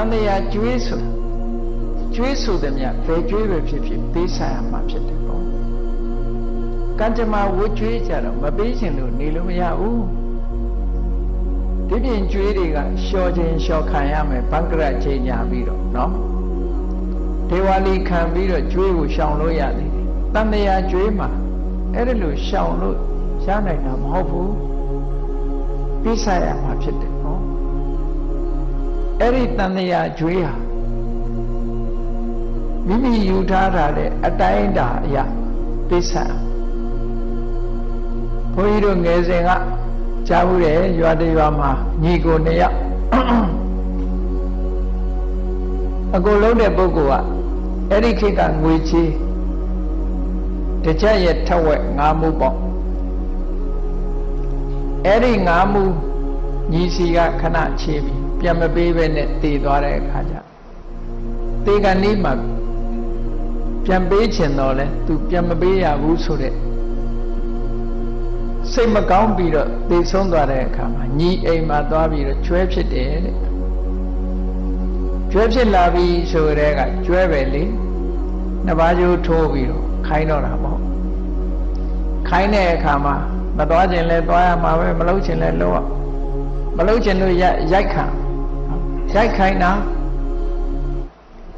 န်တရားကျွေးဆိုကျွေးဆိုသည်မြတ်ဘယ်ကျွေးပဲဖြစ်ဖြစ်ပေးဆိုင်ရမှာဖြစ်တယ်ပေါ့ကံကြမ္မာဝတ်ကျွေးကြတော့မပေးချင်လို့နေလို့မရဘူးဒီပြင်ကျွေးတွေကလျှော်ခြင်းလျှော်ခံရမယ်ဘန္ကရချိန်ညာပြီးတော့နော်ဒေဝါလီခံပြီးတော့ကျွေးကိုရှောင်လို့ရသေးတယ်တန်တရားကျွေးမှာအဲ့ဒါလို့ရှောင်လို့ရနိုင်တာမဟုတ်ဘူးပေးဆိုင်ရမှာဖြစ်တယ်နော် အဲ့ဒီတန်တရားကျွေးဟာမိမိယူထားတာတဲ့အတိုင်းတာအရာပေးဆိုင်ဘုန်းကြီးတို့ငယ်စဉ်ကကြားဘူးတယ်ရွာတရွာမှာညီကိုနှစ်ယောက်အကုန်လုံးတဲ့ပုဂ္ဂိုလ်ကအဲ့ဒီခေတ်ကငွေချေးတစ်ချက်ရဲ့ထက်ဝက်ငါးမှုပေါ့အဲ့ဒီငါးမှုညီစီကခဏချေးပြီး ပြန်မပေးဘဲနဲ့တည်သွားတဲ့အခါကျတေကနီးမှာပြန်ပေးချင်တော့လဲသူပြန်မပေးရဘူးဆိုတဲ့စိတ်မကောင်းပြီးတော့သေဆုံးသွားတဲ့အခါမှာညီအိမ်မှာသွားပြီးတော့ကျွဲဖြစ်တယ်တဲ့ကျွဲဖြစ်လာပြီဆိုတဲ့ကကျွဲပဲလေနှစ်ပါးကျိုးထိုးပြီးတော့ခိုင်းတော့တာပေါ့ခိုင်းတဲ့အခါမှာမသွားခြင်းလဲသွားရမှာပဲမလုပ်ခြင်းလဲလုပ်ရမလုပ်ခြင်းလို့ရိုက်ခံ ရိုက်ခိုင်းတာ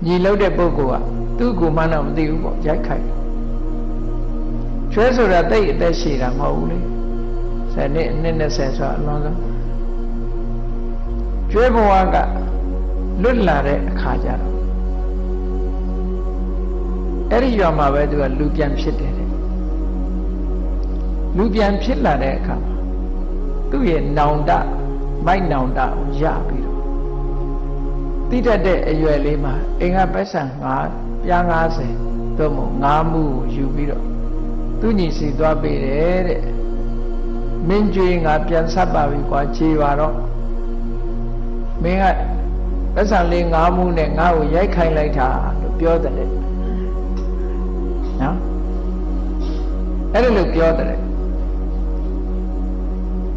ညီလုပ်တဲ့ပုဂ္ဂိုလ်ကသူ့ကိုမှန်းတော့မသိဘူးပေါ့ရိုက်ခိုင်းကျွဲဆိုတာတိတ်အသက်ရှည်တာမဟုတ်ဘူးလေဆယ်နှစ်နှစ်20ဆိုတာအလွန်ဆုံးကျွဲဘဝကလွတ်လာတဲ့အခါကျတော့အဲ့ဒီရွာမှာပဲသူကလူပြန်ဖြစ်တယ်တဲ့လူပြန်ဖြစ်လာတဲ့အခါမှာသူ့ရဲ့နောင်တမိုက်နောင်တကိုရပြီး တော့တိတတ်တဲ့အရွယ်လေးမှာအင်္ဂပက်ဆံ9ပြား90သို့မဟုတ်9မှုကိုယူပြီးတော့သူညီစီသွားပေးတယ်တဲ့မင်းကျွေးငါပြန်ဆက်ပါပြီကွာခြေပါတော့မင်းကပတ်စံလေးငါးမှုနဲ့ငါ့ကိုရိုက်ခိုင်းလိုက်တာလို့ပြောတယ်လေနော်အဲ့ဒါလို့ပြောတယ်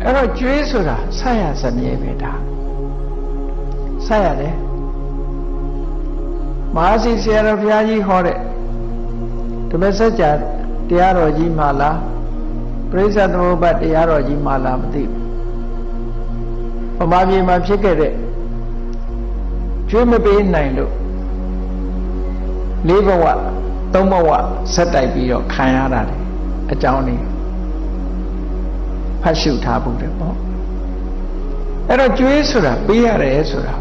အဲ့တော့ကျွေးဆိုတာဆက်ရစမြဲပဲဒါဆက်ရတယ် မဟာစီဆရာတော်ဘုရားကြီးဟောတဲ့ဓမ္မစကြာတရားတော်ကြီးမှလားပရိစ္ဆသမုပ္ပါတရားတော်ကြီးမှလားမသိဘူးဗမာပြည်မှာဖြစ်ခဲ့တဲ့ကျွေးမပေးနိုင်လို့လေးဘဝသုံးဘဝဆက်တိုက်ပြီးတော့ခံရတာတယ်အကြောင်းလေးဖတ်ရှုထားဖို့တယ်ပေါ့အဲ့တော့ကျွေးဆိုတာပေးရတယ်ဆိုတာ